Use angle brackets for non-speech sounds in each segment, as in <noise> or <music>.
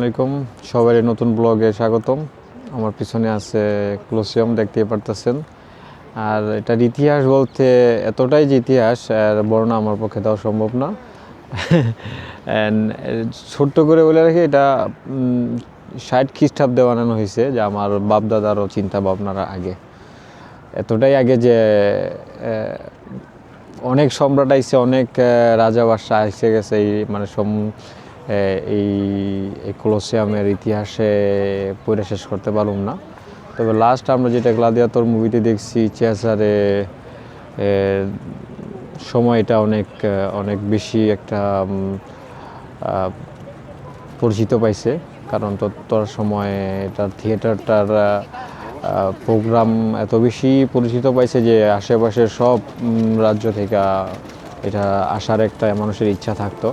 আলাইকুম। সবাই নতুন ব্লগে স্বাগতম। আমার পিছনে আছে ক্লোসিয়াম দেখতে পারতেছেন। আর এটার ইতিহাস বলতে এতটাই যে ইতিহাস, আর বর্ণনা আমার পক্ষে দেওয়া সম্ভব না। ছোট্ট করে বলে রাখি, এটা ষাট খ্রিস্টাব্দে বানানো হয়েছে, যে আমার বাপদাদারও চিন্তা ভাবনারা আগে। এতটাই আগে যে অনেক সম্রাট আইসে অনেক রাজা বাদশাহ আইসে গেছে, এই মানে সম এই কলোসিয়ামের ইতিহাসে পড়ে শেষ করতে পারলাম না। তবে লাস্ট আমরা যেটা গ্লাদিয়াতর মুভিতে দেখছি চেসারে সময়টা অনেক অনেক বেশি একটা পরিচিত পাইছে। কারণ ততটার সময় এটার থিয়েটারটার প্রোগ্রাম এত বেশি পরিচিত পাইছে যে আশেপাশের সব রাজ্য থেকে এটা আসার একটা মানুষের ইচ্ছা থাকতো।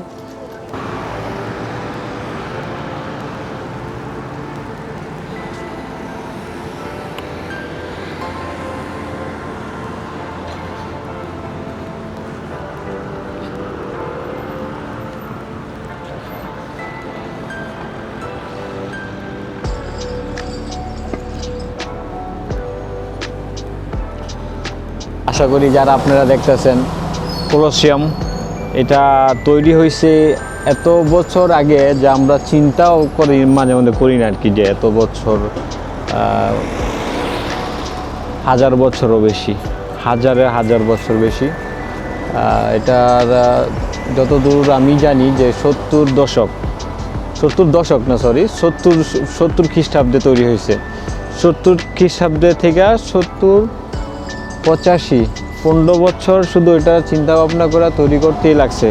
আশা করি যারা আপনারা দেখতেছেন কোলোসিয়াম এটা তৈরি হয়েছে এত বছর আগে যে আমরা চিন্তাও করি, মাঝে মধ্যে করি না আর কি যে এত বছর হাজার বছরও বেশি, হাজারে হাজার বছর বেশি। এটার যতদূর আমি জানি যে সত্তর দশক সত্তর দশক না সরি সত্তর সত্তর খ্রিস্টাব্দে তৈরি হয়েছে সত্তর খ্রিস্টাব্দে থেকে সত্তর পঁচাশি। পনেরো বছর শুধু এটা চিন্তা ভাবনা করে তৈরি করতেই লাগছে।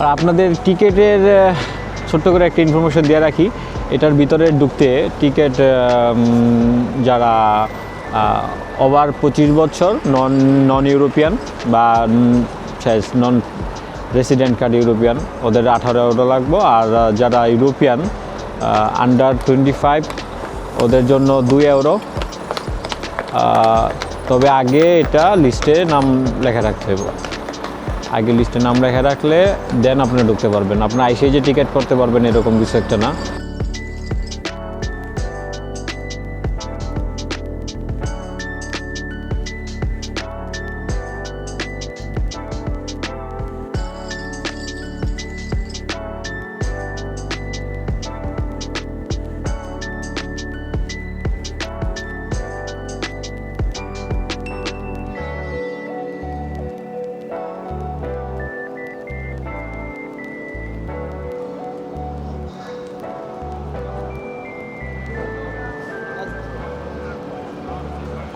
আর আপনাদের টিকেটের ছোট্ট করে একটা ইনফরমেশন দিয়ে রাখি। এটার ভিতরে ঢুকতে টিকিট যারা ওভার পঁচিশ বছর নন নন ইউরোপিয়ান বা নন রেসিডেন্ট কার্ড ইউরোপিয়ান ওদের আঠারো ইউরো লাগবো। আর যারা ইউরোপিয়ান আন্ডার টোয়েন্টি ফাইভ ওদের জন্য দুই ইউরো তবে আগে এটা লিস্টে নাম লেখা রাখতে হবে। আগে লিস্টে নাম রেখে রাখলে দেন আপনি ঢুকতে পারবেন। আপনার আইসে যে টিকিট করতে পারবেন, এরকম কিছু একটা না।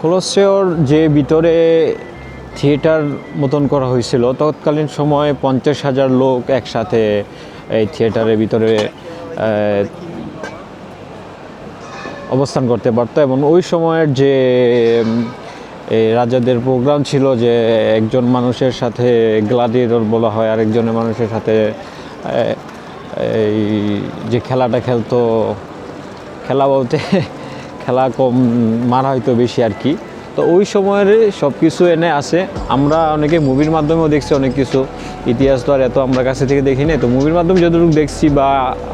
কলসেওর যে ভিতরে থিয়েটার মতন করা হয়েছিল, তৎকালীন সময়ে পঞ্চাশ হাজার লোক একসাথে এই থিয়েটারের ভিতরে অবস্থান করতে পারতো এবং ওই সময়ের যে রাজাদের প্রোগ্রাম ছিল যে একজন মানুষের সাথে গ্লাডিয়েটর বলা হয়, আরেকজনের মানুষের সাথে এই যে খেলাটা খেলতো, খেলা বলতে খেলা কম, মারা হয়তো বেশি আর কি। তো ওই সময়ের সব কিছু এনে আছে। আমরা অনেকে মুভির মাধ্যমেও দেখছি অনেক কিছু। ইতিহাস তো আর এত আমরা কাছে থেকে দেখি নাই। তো মুভির মাধ্যমে যতটুকু দেখছি বা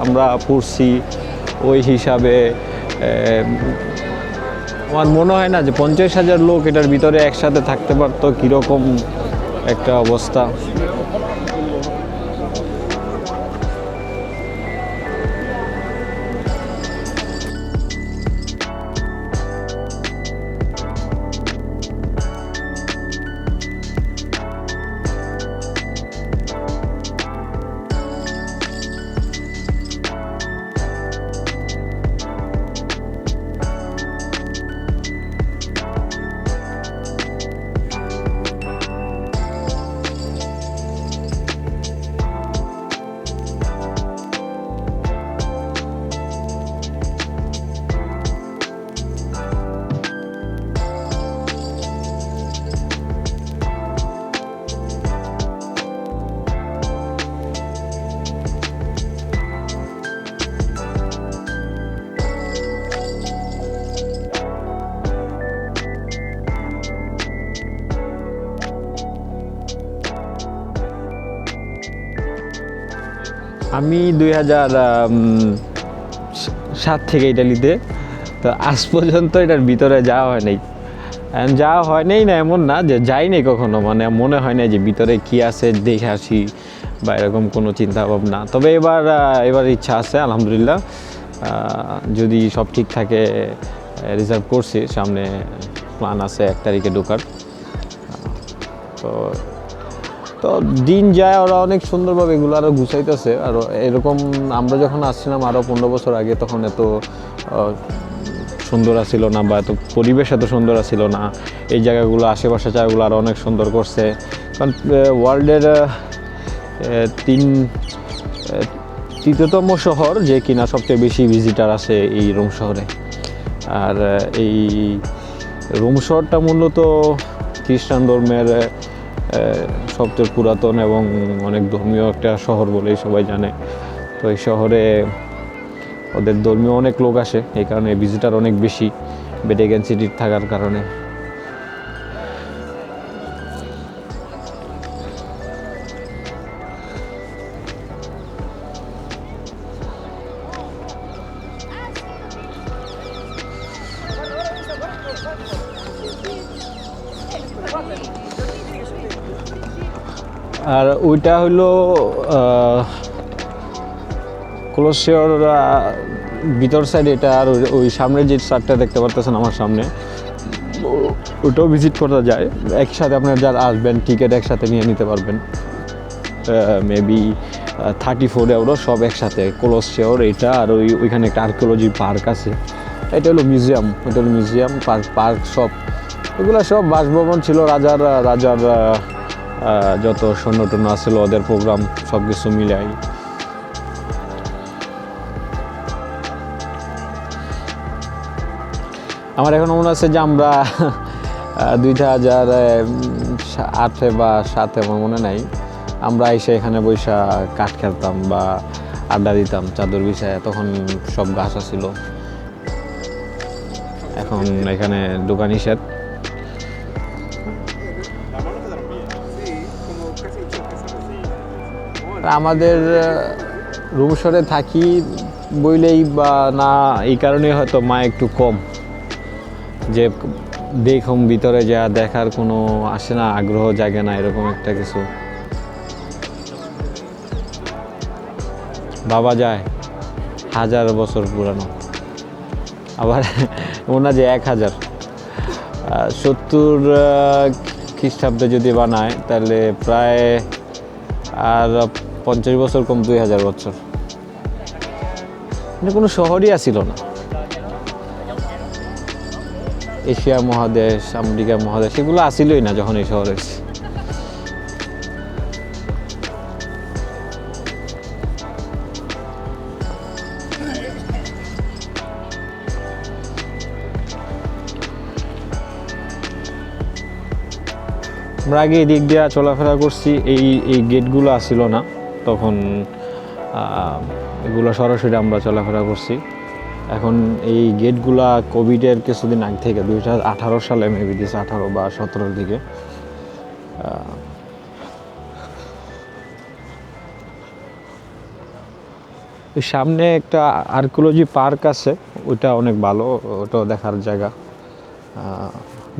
আমরা পড়ছি, ওই হিসাবে আমার মনে হয় না যে পঞ্চাশ হাজার লোক এটার ভিতরে একসাথে থাকতে পারতো কীরকম একটা অবস্থা। আমি দুই হাজার সাত থেকে ইটালিতে। তো আজ পর্যন্ত এটার ভিতরে যাওয়া হয় নাই। যাওয়া হয় নাই না এমন না যে যাই নাই কখনো মানে মনে হয় না যে ভিতরে কি আছে, দেখে আসি বা এরকম কোনো চিন্তা ভাবনা তবে এবার এবার ইচ্ছা আছে, আলহামদুলিল্লাহ। যদি সব ঠিক থাকে রিজার্ভ করছি, সামনে প্ল্যান আছে এক তারিখে ঢোকার। তো তো দিন যায়, ওরা অনেক সুন্দরভাবে এগুলো আরও গুছাইতেছে। আর এরকম আমরা যখন আসছিলাম আরও পনেরো বছর আগে, তখন এত সুন্দর ছিল না বা এত পরিবেশ এত সুন্দর ছিল না। এই জায়গাগুলো আশেপাশে জায়গাগুলো আরও অনেক সুন্দর করছে। কারণ ওয়ার্ল্ডের তিন তৃতীয়তম শহর যে কিনা সবচেয়ে বেশি ভিজিটার আছে এই রোম শহরে। আর এই রোম শহরটা মূলত খ্রিস্টান ধর্মের সবচেয়ে পুরাতন এবং অনেক ধর্মীয় একটা শহর বলেই সবাই জানে। তো এই শহরে ওদের ধর্মীয় অনেক লোক আসে, এই কারণে ভিজিটার অনেক বেশি বেডেগেন সিটির থাকার কারণে। আর ওইটা হইল ক্লোসিওর ভিতর সাইড এটা আর ওই- সামনে যে সারটা দেখতে পারতেছেন আমার সামনে ওটাও ভিজিট করা যায়। একসাথে আপনার যারা আসবেন টিকিট একসাথে নিয়ে নিতে পারবেন। মেবি থার্টি ফোর এউরো সব একসাথে কোলোসিওর এটা আর ওই ওইখানে একটা আর্কিওলজি পার্ক আছে। এটা হলো মিউজিয়াম এটা হলো মিউজিয়াম পার্ক পার্ক সব। এগুলো সব বাসভবন ছিল রাজার রাজার যত সৈন্য টন্য আসছিল ওদের প্রোগ্রাম সব কিছু মিলাই। আমার এখন মনে আছে যে আমরা <laughs> দুই হাজার আটে বা সাতে, আমার মনে নাই। আমরা এসে এখানে বৈশা কাঠ খেলতাম বা আড্ডা দিতাম, চাদর বিছায় তখন সব গাছ ছিল এখন এখানে দোকান নিষেধ। আমাদের রুমসরে থাকি বইলেই বা না, এই কারণে হয়তো মা একটু কম। যে দেখুম, ভিতরে যা দেখার কোনো আসে না, আগ্রহ জাগে না, এরকম একটা কিছু। বাবা যায়, হাজার বছর পুরানো। আবার <laughs> ওনা যে এক হাজার। সত্তর খ্রিস্টাব্দে যদি বানায়, তাহলে প্রায় আর পঞ্চাশ বছর কম দুই হাজার বছর। মানে কোনো শহরই আসিল না। এশিয়া মহাদেশ, আমেরিকা মহাদেশ, এগুলো আসিলই না যখন এই শহরে। আমরা আগে এদিক দিয়ে চলাফেরা করছি, এই এই গেটগুলো আসিল না। তখন এগুলো সরাসরি আমরা চলাফেরা করছি। এখন এই গেটগুলা কোভিডের কিছুদিন আগে থেকে, দুই হাজার আঠারো সালে মেবি দিয়েছে আঠারো বা সতেরোর দিকে। সামনে একটা আর্কিওলজি পার্ক আছে, ওইটা অনেক ভালো, ওটাও দেখার জায়গা।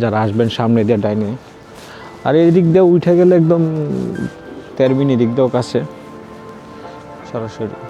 যারা আসবেন সামনে দিয়ে ডাইনে। আর এই দিক দিয়ে উঠে গেলে একদম তেরবিনি দিক দিয়েও কাছে। সরাসরি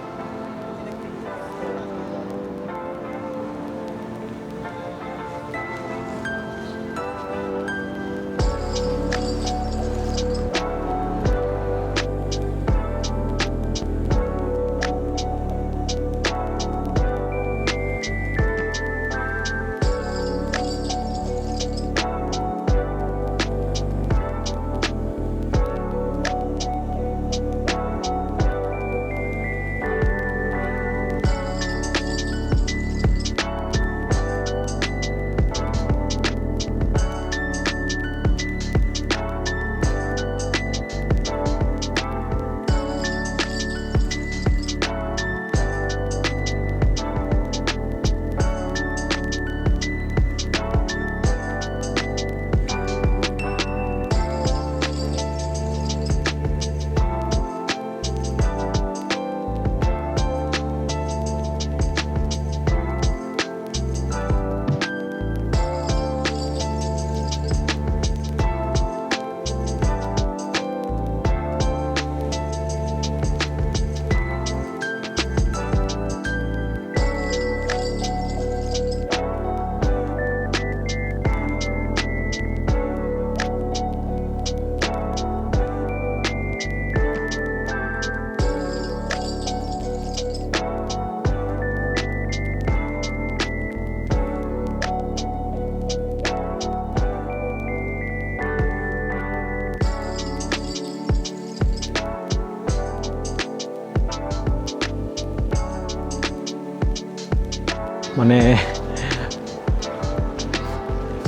মানে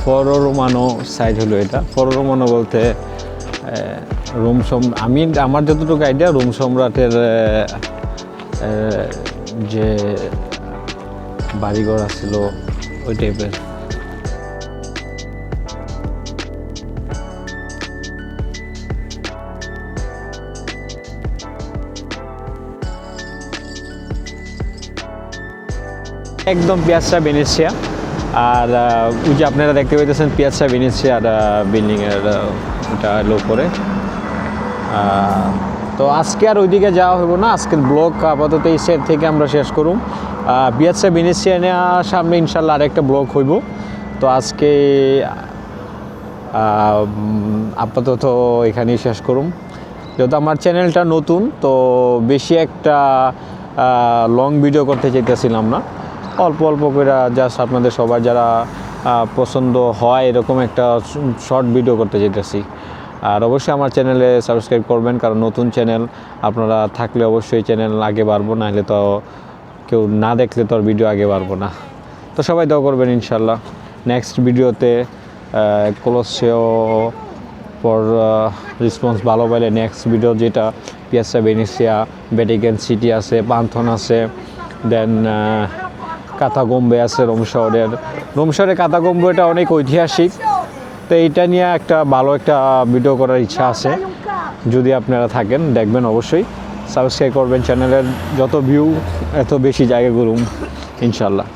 পর রোমানো সাইজ হলো এটা। পর রোমানো বলতে রোম সম, আমি, আমার যতটুকু আইডিয়া রোম সম্রাটের যে বাড়িঘর আসছিল ওই টাইপের একদম পিয়াসা বেনেসিয়া আর ওই যে আপনারা দেখতে পাইতেছেন পিয়াসা বেনেসিয়ার বিল্ডিংয়ের ওটা উপরে আহ, তো আজকে আর ওইদিকে যাওয়া হইব না। আজকের ব্লগ আপাতত এই সেট থেকে আমরা শেষ করুম। পিয়াসা বেনেসিয়া নেওয়ার সামনে ইনশাল্লাহ আরেকটা ব্লগ হইব। তো আজকে আপাতত এখানেই শেষ করুম। যেহেতু আমার চ্যানেলটা নতুন তো বেশি একটা লং ভিডিও করতে চাইতেছিলাম না। অল্প অল্প করে জাস্ট আপনাদের সবার যারা পছন্দ হয় এরকম একটা শর্ট ভিডিও করতে চাইতেছি আর অবশ্যই আমার চ্যানেলে সাবস্ক্রাইব করবেন, কারণ নতুন চ্যানেল আপনারা থাকলে অবশ্যই চ্যানেল আগে বাড়বো, নাহলে তো কেউ না দেখলে তো আর ভিডিও আগে বাড়বো না। তো সবাই দোয়া করবেন ইনশাল্লাহ। নেক্সট ভিডিওতে কলসেও পর রেসপন্স ভালো পাইলে নেক্সট ভিডিও যেটা পিয়াসা বেনিসিয়া বেটিকেন সিটি আছে পান্থন আছে দেন কাতাগম্বে আছে রোম শহরের রোম শহরের কাতাগম্বে এটা অনেক ঐতিহাসিক। তো এইটা নিয়ে একটা ভালো একটা ভিডিও করার ইচ্ছা আছে। যদি আপনারা থাকেন, দেখবেন অবশ্যই। সাবস্ক্রাইব করবেন চ্যানেলের যত ভিউ এত বেশি জায়গা ঘুরুম ইনশাল্লাহ